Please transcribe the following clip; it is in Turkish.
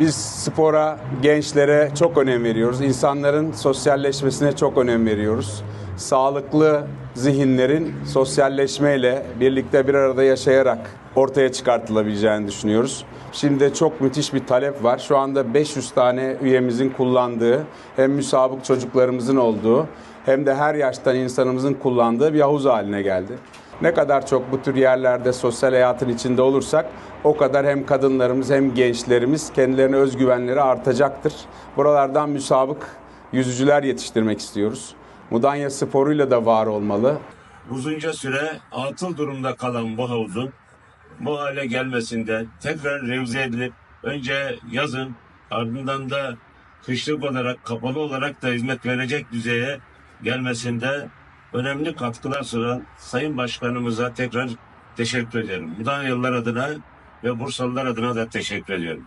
Biz spora, gençlere çok önem veriyoruz. İnsanların sosyalleşmesine çok önem veriyoruz. Sağlıklı zihinlerin sosyalleşmeyle birlikte bir arada yaşayarak ortaya çıkartılabileceğini düşünüyoruz. Şimdi de çok müthiş bir talep var. Şu anda 500 tane üyemizin kullandığı, hem müsabık çocuklarımızın olduğu, hem de her yaştan insanımızın kullandığı bir havuz haline geldi. Ne kadar çok bu tür yerlerde sosyal hayatın içinde olursak o kadar hem kadınlarımız hem gençlerimiz kendilerine özgüvenleri artacaktır. Buralardan müsabık yüzücüler yetiştirmek istiyoruz. Mudanya sporuyla da var olmalı. uzunca süre atıl durumda kalan bu havuzun bu hale gelmesinde tekrar revize edilip önce yazın ardından da kışlık olarak kapalı olarak da hizmet verecek düzeye gelmesinde önemli katkılar sunan Sayın Başkanımıza tekrar teşekkür ederim. Mudanyalılar adına ve Bursalılar adına da teşekkür ediyorum.